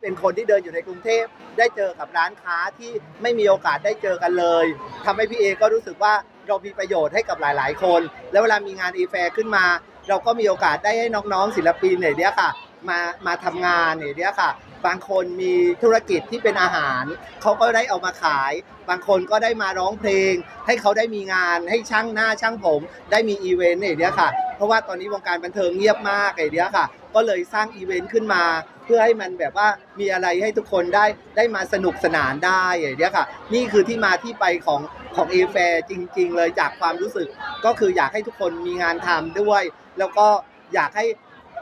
เป็นคนที่เดินอยู่ในกรุงเทพได้เจอกับร้านค้าที่ไม่มีโอกาสได้เจอกันเลยทำให้พี่เอก็รู้สึกว่าเรามีประโยชน์ให้กับหลาย ๆ คน แล้วเวลามีงานอีแฟร์ขึ้นมา เราก็มีโอกาสได้ให้น้องๆ ศิลปินเนี่ยเนี้ยค่ะ มามาทำงานเนี่ยเนี้ยค่ะ บางคนมีธุรกิจที่เป็นอาหาร เขาก็ได้เอามาขาย บางคนก็ได้มาร้องเพลง ให้เขาได้มีงานให้ช่างหน้าช่างผม ได้มีอีเวนต์เนี่ยเนี้ยค่ะ เพราะว่าตอนนี้วงการบันเทิงเงียบมากไอเนี้ยค่ะ ก็เลยสร้างอีเวนต์ขึ้นมา เพื่อให้มันแบบว่ามีอะไรให้ทุกคนได้ได้มาสนุกสนานได้ไอเนี้ยค่ะ นี่คือที่มาที่ไปของของเอแฟจริง ๆ เลยจากความรู้สึก ก็คืออยากให้ทุกคนมีงานทำด้วย แล้วก็อยากให้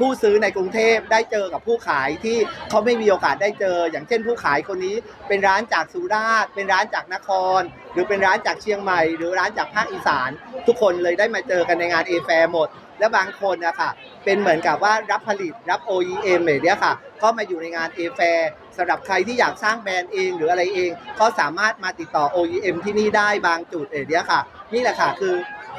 ผู้ซื้อในกรุงเทพได้เจอกับผู้ขายที่เขาไม่มีโอกาสได้เจอ อย่างเช่นผู้ขายคนนี้เป็นร้านจากสุราษฎร์เป็นร้านจากนคร หรือเป็นร้านจากเชียงใหม่ หรือร้านจากภาคอีสาน ทุกคนเลยได้มาเจอกันในงานเอแฟหมด และบางคนนะคะเป็นเหมือนกับว่ารับผลิตรับ OEM เลยเนี่ยค่ะ ก็มาอยู่ในงานเอแฟสำหรับใครที่อยากสร้างแบรนด์เองหรืออะไรเอง ก็สามารถมาติดต่อ OEM ที่นี่ได้บางจุดเอเดียค่ะ นี่แหละค่ะคือ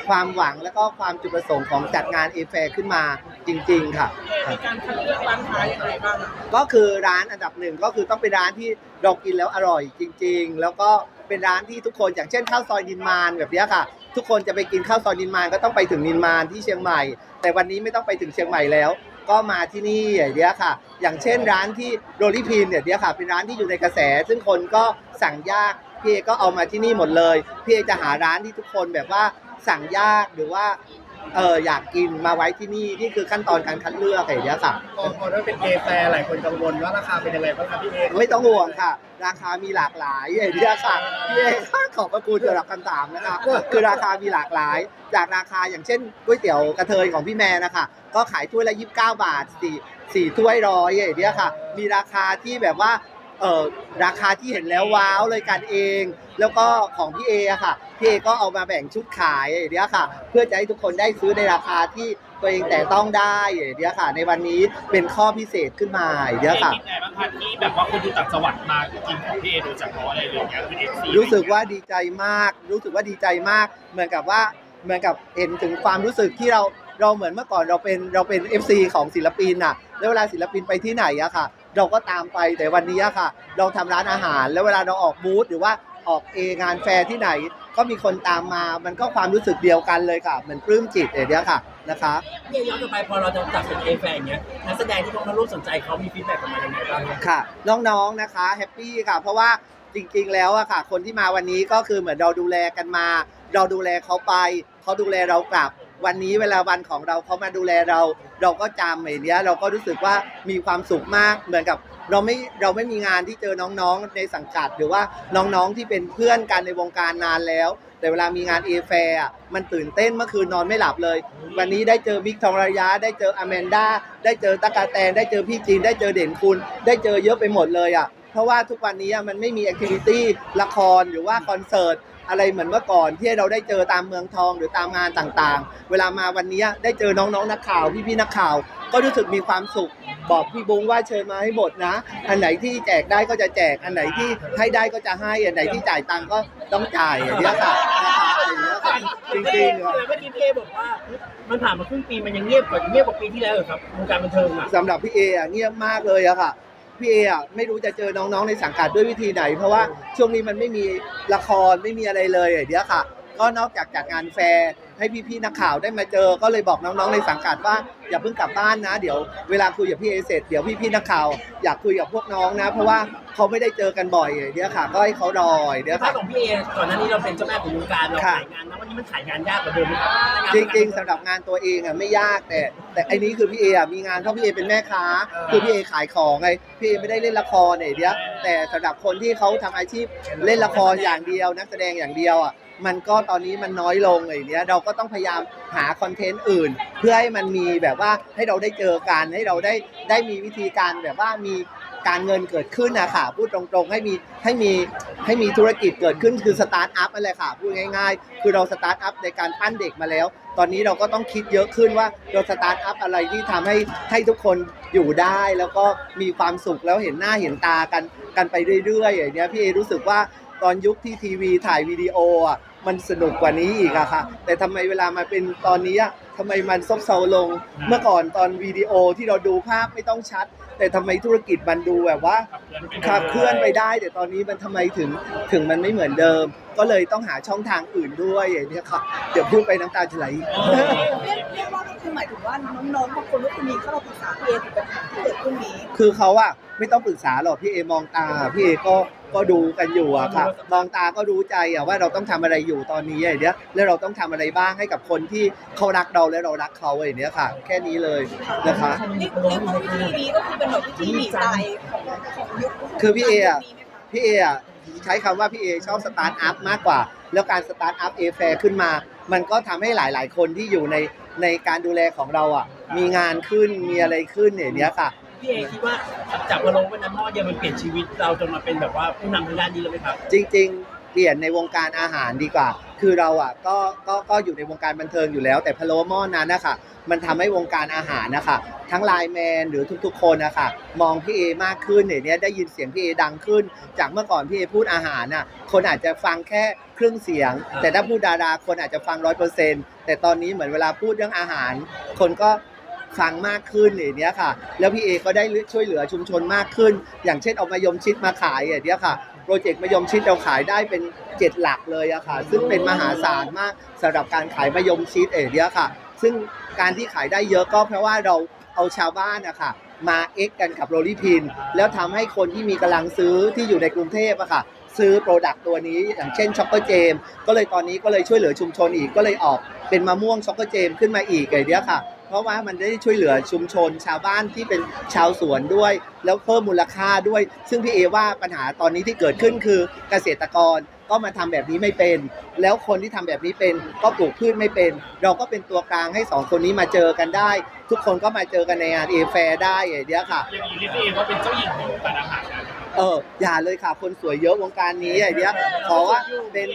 ความหวังและก็ความจุดประสงค์ของจัดงานเอแฟขึ้นมา จริง ๆ ค่ะมีการคัดเลือกร้านค้ายังไงบ้างอะก็คือร้านอันดับหนึ่งก็คือต้องเป็นร้านที่เรากินแล้วอร่อยจริง ๆ แล้วก็เป็นร้านที่ทุกคนอย่างเช่นข้าวซอยนินมานแบบเนี้ยค่ะ ทุกคนจะไปกินข้าวซอยนินมานก็ต้องไปถึงนินมานที่เชียงใหม่ แต่วันนี้ไม่ต้องไปถึงเชียงใหม่แล้ว ก็มาที่นี่อย่างเนี้ยค่ะ อย่างเช่นร้านที่โรลิพีนเนี่ยเนี้ยค่ะ เป็นร้านที่อยู่ในกระแส ซึ่งคนก็สั่งยากพี่เอก็เอามาที่นี่หมดเลยพี่เอจะหาร้านที่ทุกคนแบบว่าสั่งยากหรือว่า เอออยากกินมาไว้ที่นี่นี่คือขั้นตอนการคัดเลือกอย่างเนี้ยค่ะ พอพอได้เป็นเอแฟร์หลายคนกังวลว่าราคาเป็นยังไงบ้างครับพี่เอ ไม่ต้องห่วงค่ะ ราคามีหลากหลายอย่างนี้ค่ะพี่เอขอบพระคุณสำหรับคำถามนะคะคือราคามีหลากหลาย จากราคาอย่างเช่นก๋วยเตี๋ยวกระเทยของพี่แม่นะคะ ก็ขายถ้วยละ 29 บาทสี่สี่ถ้วยร้อยอย่างนี้ค่ะ มีราคาที่แบบว่า เออราคาที่เห็นแล้วว้าวเลยกันเอง แล้วก็ของพี่เออะค่ะพี่เอก็เอามาแบ่งชุดขายอย่างนี้ค่ะ เพื่อจะให้ทุกคนได้ซื้อในราคาที่ตัวเองแต่ต้องได้อย่างนี้ค่ะ ในวันนี้เป็นข้อพิเศษขึ้นมาอย่างนี้ค่ะคิดไงบ้างคะที่แบบว่าคนดูต่างจังหวัดมากินของพี่เอโดยเฉพาะอะไรอย่างเงี้ยคือเอฟซีรู้สึกว่าดีใจมาก รู้สึกว่าดีใจมาก เหมือนกับว่าเหมือนกับเห็นถึงความรู้สึกที่เราเราเหมือนเมื่อก่อนเราเป็นเราเป็น FC ของศิลปินน่ะ แล้วเวลาศิลปินไปที่ไหนอะค่ะ เราก็ตามไปแต่วันนี้อะค่ะ เราทำร้านอาหาร แล้วเวลาเราออกบูธหรือว่าออกเองานแฟร์ที่ไหน ก็มีคนตามมามันก็ความรู้สึกเดียวกันเลยค่ะเหมือนปลื้มจิตอย่างเนี้ยค่ะนะคะเนี่ยย้อนกลับไปพอเราจะจัดเป็นเอแฟนอย่างเงี้ยนักแสดงที่เขามาร่วมสนใจเขามีฟีดแบ็กกลับมายังไงบ้างครับค่ะ น้องๆนะคะแฮปปี้ค่ะ เพราะว่าจริงๆ แล้วอะค่ะ คนที่มาวันนี้ก็คือเหมือนเราดูแลกันมา เราดูแลเขาไป เขาดูแลเรากลับ วันนี้เวลาวันของเราเขามาดูแลเรา เราก็จำอย่างเนี้ยเราก็รู้สึกว่ามีความสุขมากเหมือนกับ เราไม่เราไม่มีงานที่เจอน้องๆในสังกัด หรือว่าน้องๆที่เป็นเพื่อนกันในวงการนานแล้ว แต่เวลามีงานเอแฟร์มันตื่นเต้นเมื่อคืนนอนไม่หลับเลย วันนี้ได้เจอบิ๊กทองระยะ ได้เจออแมนด้าได้เจอตะกาแตนได้เจอพี่จีนได้เจอเด่นคุณ ได้เจอเยอะไปหมดเลยอะเพราะว่าทุกวันนี้มันไม่มีแอคทิวิตี้ละครหรือว่าคอนเสิร์ต อะไรเหมือนเมื่อก่อนที่เราได้เจอตามเมืองทองหรือตามงานต่างๆ เวลามาวันนี้ได้เจอน้องๆนักข่าวพี่ๆนักข่าว ก็รู้สึกมีความสุข บอกพี่บุ้งว่าเชิญมาให้หมดนะ อันไหนที่แจกได้ก็จะแจกอันไหนที่ให้ได้ก็จะให้อันไหนที่จ่ายตังค์ก็ต้องจ่ายอย่างเงี้ยค่ะนะคะอย่างเงี้ยค่ะจริงๆอะเมื่อกี้พี่เอบอกว่า มันผ่านมาครึ่งปีมันยังเงียบกว่าเงียบกว่าปีที่แล้วเหรอครับวงการบันเทิงอะ สำหรับพี่เออะเงียบมากเลยอะค่ะ พี่เออะไม่รู้จะเจอน้องๆในสังกัดด้วยวิธีไหน เพราะว่าช่วงนี้มันไม่มีละครไม่มีอะไรเลยอย่างเงี้ยค่ะ ก็นอกจากจัดงานแฟร์ให้พี่ๆนักข่าวได้มาเจอ ก็เลยบอกน้องๆในสังกัดว่าอย่าเพิ่งกลับบ้านนะ เดี๋ยวเวลาคุยกับพี่เอเสร็จเดี๋ยวพี่ๆนักข่าวอยากคุยกับพวกน้องนะ เพราะว่าเขาไม่ได้เจอกันบ่อยอย่างเงี้ยค่ะ ก็ให้เขารออย่างเงี้ยภาค่ะพของพี่เอก่อนหน้านี้เราเป็นเจ้าแม่ของวงการเราค่ะ ขายงานนะวันนี้มันขายงานยากกว่าเดิมไหมครับจริงๆสำหรับงานตัวเองอะไม่ยากแต่ แต่ไอ้นี้คือพี่เออะมีงานเพราะพี่เอเป็นแม่ค้า คือพี่เอขายของไงพี่เอไม่ได้เล่นละครเนี่ยเดียว แต่สำหรับคนที่เขาทำอาชีพเล่นละครอย่างเดียว นักแสดงอย่างเดียวอะมันก็ตอนนี้มันน้อยลงอย่างเนี้ยเราก็ต้องพยายามหาคอนเทนต์อื่น เพื่อให้มันมีแบบว่าให้เราได้เจอกันให้เราได้ได้มีวิธีการแบบว่ามี การเงินเกิดขึ้นนะค่ะ พูดตรงๆให้มีให้มีให้มีธุรกิจเกิดขึ้นคือสตาร์ทอัพนั่นแหละค่ะ พูดง่ายๆ คือเราสตาร์ทอัพในการปั้นเด็กมาแล้ว ตอนนี้เราก็ต้องคิดเยอะขึ้นว่าเราสตาร์ทอัพอะไรที่ทำให้ให้ทุกคนอยู่ได้แล้วก็มีความสุขแล้วเห็นหน้าเห็นตากันกันไปเรื่อยๆอย่างเนี้ยพี่เอรู้สึกว่าตอนยุคที่ทีวีถ่ายวิดีโออะมันสนุกกว่านี้อีกอะค่ะ แต่ทำไมเวลามาเป็นตอนนี้อะำไมมันซบเซาลง เมื่อก่อนตอนวิดีโอที่เราดูภาพไม่ต้องชัด แต่ทำไมธุรกิจมันดูแบบว่าขับเคลื่อนไปได้ แต่ตอนนี้มันทำไมถึงถึงมันไม่เหมือนเดิม ก็เลยต้องหาช่องทางอื่นด้วยอย่างเนี้ยครับเดี๋ยวพูดไปน้ำตาจะไหลเรียกเรียกว่าก็คือหมายถึงว่าน้องๆบางคนก็คือมีเข้ามาปรึกษาพี่เอถึงปัญหาที่เกิดขึ้นนี้ คือเขาอะไม่ต้องปรึกษาหรอกพี่เอมองตาพี่เอก็ ก็ดูกันอยู่อะค่ะมองตาก็รู้ใจอะว่าเราต้องทำอะไรอยู่ตอนนี้อย่างเนี้ยแล้วเราต้องทำอะไรบ้างให้กับคนที่เขารักเราและเรารักเขาอย่างเนี้ยค่ะ แค่นี้เลยนะคะเรียกเรียกว่าวิธีนี้ก็คือเป็นแบบวิธีหนีตายของของยุคคือพี่เออะนี้ไหมคะพี่เออะใช้คำว่าพี่เอชอบสตาร์ทอัพมากกว่า แล้วการสตาร์ทอัพเอแฟขึ้นมา มันก็ทำให้หลาย ๆ คนที่อยู่ในในการดูแลของเราอะมีงานขึ้นมีอะไรขึ้นอย่างเนี้ยค่ะ พี่เอคิดว่าจากพะโล้วันนั้นหม้อเดียวมันเปลี่ยนชีวิตเราจนมาเป็นแบบว่าผู้นำทางด้านนี้เลยไหมครับ จริง ๆ เปลี่ยนในวงการอาหารดีกว่า คือเราอะก็ก็ก็อยู่ในวงการบันเทิงอยู่แล้ว แต่พะโล้หม้อนั้นนะคะมันทำให้วงการอาหารนะคะทั้งไลน์แมนหรือทุกๆ คนนะคะมองพี่เอมากขึ้นเนี่ยเนี้ยได้ยินเสียงพี่เอดังขึ้น จากเมื่อก่อนพี่เอพูดอาหารน่ะคนอาจจะฟังแค่ครึ่งเสียง แต่ถ้าพูดดาราคนอาจจะฟังร้อยเปอร์เซ็นต์แต่ตอนนี้เหมือนเวลาพูดเรื่องอาหาร คนก็ ฟังมากขึ้นอย่างเนี้ยค่ะ แล้วพี่เอก็ได้ช่วยเหลือชุมชนมากขึ้น อย่างเช่นเอามายมชิดมาขายอย่างเนี้ยค่ะโปรเจกต์มายมชิดเราขายได้เป็นเจ็ดหลักเลยอะค่ะ ซึ่งเป็นมหาศาลมากสำหรับการขายมายมชิดเอเนี้ยค่ะ ซึ่งการที่ขายได้เยอะก็เพราะว่าเราเอาชาวบ้านอะค่ะมาเอ็กกันกับโรลิพิน แล้วทำให้คนที่มีกำลังซื้อที่อยู่ในกรุงเทพอะค่ะ ซื้อโปรดักต์ตัวนี้อย่างเช่นช็อกโกเจม ก็เลยตอนนี้ก็เลยช่วยเหลือชุมชนอีกก็เลยออกเป็นมะม่วงช็อกโกเจมขึ้นมาอีกไอเนี้ยค่ะ เพราะว่ามันได้ช่วยเหลือชุมชน ชาวบ้านที่เป็นชาวสวนด้วย แล้วเพิ่มมูลค่าด้วย ซึ่งพี่เอว่าปัญหาตอนนี้ที่เกิดขึ้นคือเกษตรกรก็มาทำแบบนี้ไม่เป็น แล้วคนที่ทำแบบนี้เป็นก็ปลูกพืชไม่เป็น เราก็เป็นตัวกลางให้สองคนนี้มาเจอกันได้ ทุกคนก็มาเจอกันในงานเอแฟได้อย่างเนี้ยค่ะอย่างนี้เรียกพี่เอว่าเป็นเจ้าหญิงของวงการอาหารนะเอออย่าเลยค่ะ คนสวยเยอะวงการนี้ไอเดียขอว่าเป็น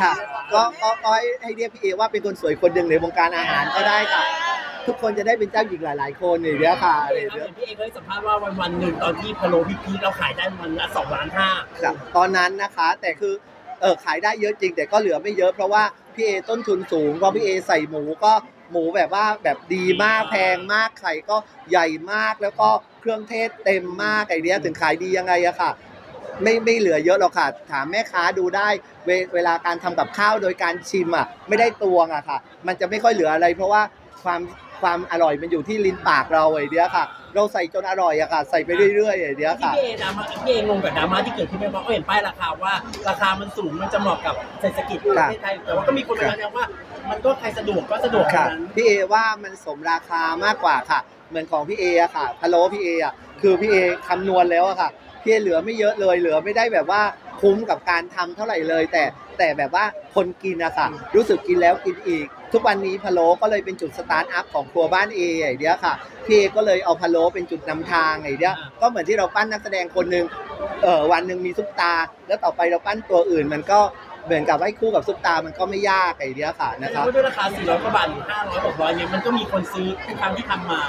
ค่ะ ก็ก็ก็ให้ให้เรียกพี่เอว่าเป็นคนสวยคนหนึ่งในวงการอาหารก็ได้ค่ะ ทุกคนจะได้เป็นเจ้าหญิงหลาย ๆ คนไอเดียค่ะไอพี่เอเดียครับพี่เอเคยสัมภาษณ์ว่าวันวันๆหนึ่งตอนที่พะโล้พี่พีคเราขายได้วันละสองล้านห้า ครับตอนนั้นนะคะแต่คือเออขายได้เยอะจริง แต่ก็เหลือไม่เยอะเพราะว่าพี่เอต้นทุนสูงเพราะพี่เอใส่หมูก็หมูแบบว่าแบบดีมากแพงมากไข่ก็ใหญ่มากแล้วก็เครื่องเทศเต็มมากไอเดียถึงขายดียังไงอะค่ะ ไม่ไม่เหลือเยอะหรอกค่ะ ถามแม่ค้าดูได้เวเวลาการทำกับข้าวโดยการชิมอะไม่ได้ตวงอะค่ะ มันจะไม่ค่อยเหลืออะไร เพราะว่าความ ความอร่อยมันอยู่ที่ลิ้นปากเราไอเดียค่ะ เราใส่จนอร่อยอะค่ะ ใส่ไปเรื่อยๆไอเดียที่ค่ะ พี่เอดราม่าพี่เองงกับดราม่าที่เกิดขึ้นไหมเพราะเขาเห็นป้ายราคาว่า ราคามันสูงมันจะเหมาะกับเศรษฐกิจประเทศไทยแต่ว่าก็มีคนมาแนะนำว่า มันก็ใครสะดวกก็สะดวกค่ะนั้นพี่เอว่ามันสมราคามากกว่าค่ะ เหมือนของพี่เออะค่ะพะโล้พี่เออะคือพี่เอคำนวณแล้วอะค่ะพี่เอเหลือไม่เยอะเลยเหลือไม่ได้แบบว่าคุ้มกับการทำเท่าไหร่เลย แต่แต่แบบว่าคนกินอะค่ะรู้สึกกินแล้วกินอีก ทุกวันนี้พะโล้ก็เลยเป็นจุดสตาร์ทอัพของครัวบ้านเอไอเดียค่ะพี่เอก็เลยเอาพะโล้เป็นจุดนำทางไอเดียก็เหมือนที่เราปั้นนักแสดงคนหนึ่งเออวันหนึ่งมีซุปตา แล้วต่อไปเราปั้นตัวอื่น มันก็เหมือนกับให้คู่กับซุปตา มันก็ไม่ยากไอเดียค่ะนะนะคครัรับบด้วยราคา400กว่าบาทหรือ500 600เนี่ยมันก็มีคนซื้อทุกครั้งที่ทำมา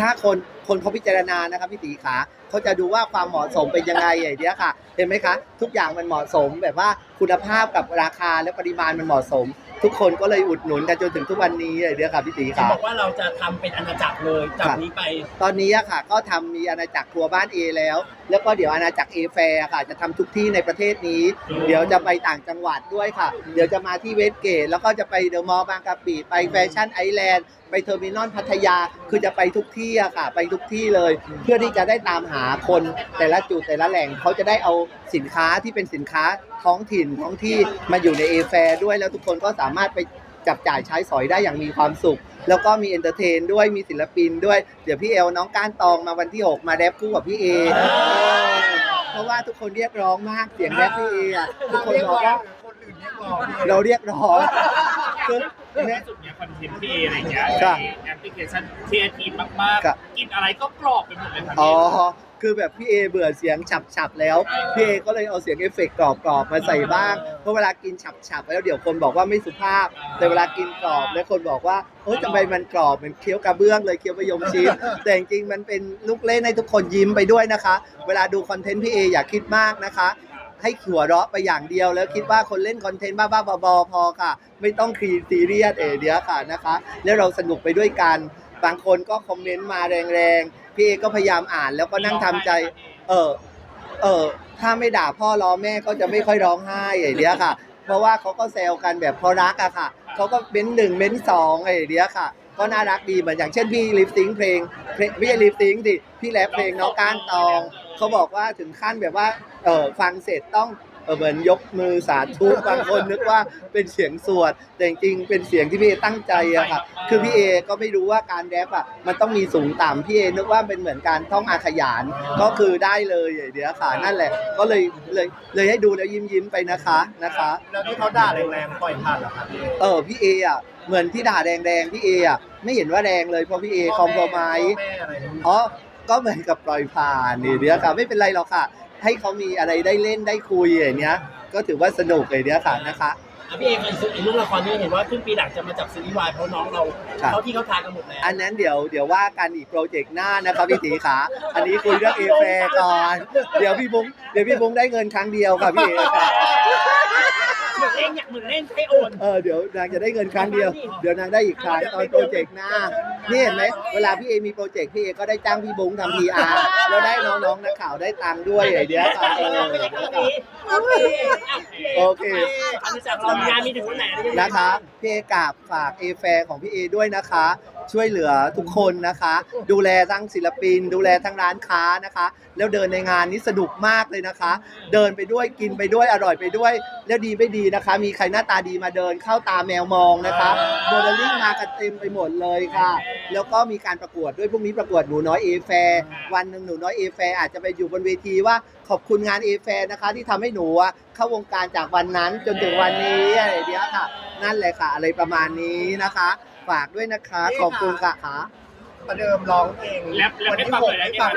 ถ้าคนคนเขาพิจารณานะครับพี่ตีขาเขาจะดูว่าความเหมาะสมเป็นยังไงอย่างเนี้ยค่ะ เห็นไหมคะ ทุกอย่างมันเหมาะสมแบบว่าคุณภาพกับราคาและปริมาณมันเหมาะสม ทุกคนก็เลยอุดหนุนกันจนถึงทุกวันนี้อย่างเนี้ยค่ะพี่ตีเขาขาบอกว่าเราจะทำเป็นอาณาจักรเลยจากนี้ไป ตอนนี้อะค่ะก็ทำมีอาณาจักรครัวบ้านเอแล้ว แล้วก็เดี๋ยวอาณาจักรเอแฟร์ค่ะ จะทำทุกที่ในประเทศนี้ เดี๋ยวจะไปต่างจังหวัดด้วยค่ะ เดี๋ยวจะมาที่เวสเกต แล้วก็จะไปเดอะมอลล์บางกะปิไปแฟชั่นไอแลนด์ไปเทอร์มินอลพัทยา คือจะไปทุกที่อะค่ะ ไปทุกที่เลย เพื่อที่จะได้ตามหาคนแต่ละจุดแต่ละแหล่งเขาจะได้เอาสินค้าที่เป็นสินค้าท้องถิ่นท้องที่มาอยู่ในเอแฟร์ด้วยแล้วทุกคนก็สามารถไปจับจ่ายใช้สอยได้อย่างมีความสุข แล้วก็มีเอนเตอร์เทนด้วยมีศิลปินด้วย เดี๋ยวพี่เอลน้องก้านตองมาวันที่ 6 มาแรปคู่กับพี่เอเพราะว่าทุกคนเรียกร้องมากเสียงแรปพี่เออะทุกคนบอกว่าคน อื่นเรียกร้องเราเรียกร้องคือ ล่าเนี่ยสุดเนี่ยคอนเทนต์พี่เออะไรเงี้ยครับในแอปพลิเคชันครีเอทีฟมากครับ ๆ กินอะไรก็กรอบไปหมดเลยครับอ๋อพี่คือแบบพี่เอเบื่อเสียงฉับๆแล้ว พี่เอก็เลยเอาเสียงเอฟเฟกต์กรอบๆมาใส่บ้าง เพราะเวลากินฉับๆแล้วเดี๋ยวคนบอกว่าไม่สุภาพ แต่เวลากินกรอบแล้วคนบอกว่าเฮ้ยทำไมมันกรอบเหมือนเคี้ยวกระเบื้องเลยเคี้ยวมะยมชีสแต่จริงๆมันเป็นลูกเล่นให้ทุกคนยิ้มไปด้วยนะคะ เวลาดูคอนเทนต์พี่เออย่าคิดมากนะคะ ให้ขัวเราะไปอย่างเดียว แล้วคิดว่าคนเล่นคอนเทนต์บ้าๆบอๆพอค่ะ ไม่ต้องครีซีเรียสเอเดียค่ะนะคะ แล้วเราสนุกไปด้วยกัน บางคนก็คอมเมนต์มาแรงๆ พี่เอก็พยายามอ่านแล้วก็นั่งทำใจ เออเออถ้าไม่ด่าพ่อล้อแม่ก็จะไม่ค่อยร้องไห้ไอเดียค่ะ เพราะว่าเขาก็แซวกันแบบเพราะรักอะค่ะเขาก็เม้นหนึ่งเม้นสองไอเดียค่ะ ก็น่ารักดีเหมือนอย่างเช่นพี่ลิฟติงเพลงพี่ลิฟติงดิพี่แรปเพลงน้องก้านตอง เขาบอกว่าถึงขั้นแบบว่าเออฟังเสร็จต้อง เออเหมือนยกมือสาธุบางคนนึกว่าเป็นเสียงสวด แต่จริงๆเป็นเสียงที่พี่เอตั้งใจอะค่ะ คือพี่เอก็ไม่รู้ว่าการแรปอะมันต้องมีสูงต่ำพี่เอนึกว่าเป็นเหมือนการท่องอาขยานก็คือได้เลยอย่างเดียวค่ะนั่นแหละ ก็เลยเลยเลยให้ดูแล้วยิ้มยิ้มๆไปนะคะนะคะ แล้วที่เขาด่าแรงๆปล่อยผ่านเหรอครับพี่เอเออพี่เออะเหมือนที่ด่าแดงๆพี่เออะไม่เห็นว่าแรงเลยเพราะพี่เอคอมโพมายพ่อแม่อะไรเนี่ย อ๋อก็เหมือนกับปล่อยผ่านนี่เดียวค่ะไม่เป็นไรหรอกค่ะ ให้เขามีอะไรได้เล่นได้คุยอย่างเนี้ย ก็ถือว่าสนุกเลยเดียวค่ะนะคะอะพี่เอกอีกเรื่องละครนี่เห็นว่าขึ้นปีหลังจะมาจับซีรีส์วายเพราะน้องเราครับเขาที่เขาทานกันหมดแล้วอันนั้นเดี๋ยวเดี๋ยวว่ากันอีกโปรเจกต์หน้านะครับพี่ตีขาอันนี้คุยเรื่องเอแฟก่อน เดี๋ยวพี่บุ้งเดี๋ยวพี่บุ้งได้เงินครั้งเดียวค่ะพี่เอค่ะเห มือนเล่นอยากเหมือนเล่นใช้โอน เออเดี๋ยวนางจะได้เงินครั้งเดียว เดี๋ยวนางได้อีกครั้งตอนโปรเจกต์หน้า นี่เห็นไหมเวลาพี่เอมีโปรเจกต์พี่เอก็ได้จ้างพี่บุ้งทำพีอาร์แล้วได้น้องๆนักข่าวได้ตังค์ด้วยไอเดียวค่ะเออไม่ใช่เดี๋ยวเรื่องค่ะนี้โอเคอันนี้จากเรามีงานมีถึงวันไหนอไรยังไงนะคะพี่เอกราบฝากเอแฟของพี่เอด้วยนะคะ ช่วยเหลือทุกคนนะคะ ดูแลทั้งศิลปิน ดูแลทั้งร้านค้านะคะ แล้วเดินในงานนี้สนุกมากเลยนะคะ เดินไปด้วยกินไปด้วยอร่อยไปด้วย แล้วดีไม่ดีนะคะ มีใครหน้าตาดีมาเดินเข้าตาแมวมองนะคะโมเดลลิ่งมากันเต็มไปหมดเลยค่ะ แล้วก็มีการประกวดด้วยพรุ่งนี้ประกวดหนูน้อยเอแฟวันหนึ่งหนูน้อยเอแฟอาจจะไปอยู่บนเวทีว่าขอบคุณงานเอแฟนะคะที่ทำให้หนูเข้าวงการจากวันนั้นจนถึงวันนี้อะไรเงี้ยค่ะ นั่นแหละค่ะ อะไรประมาณนี้นะคะ ฝากด้วยนะคะ ขอบคุณค่ะ ประเดิมร้องเพลงแรปแรปวันให้ที่ฟังหหกน่อยได้ให้ไหมฟัง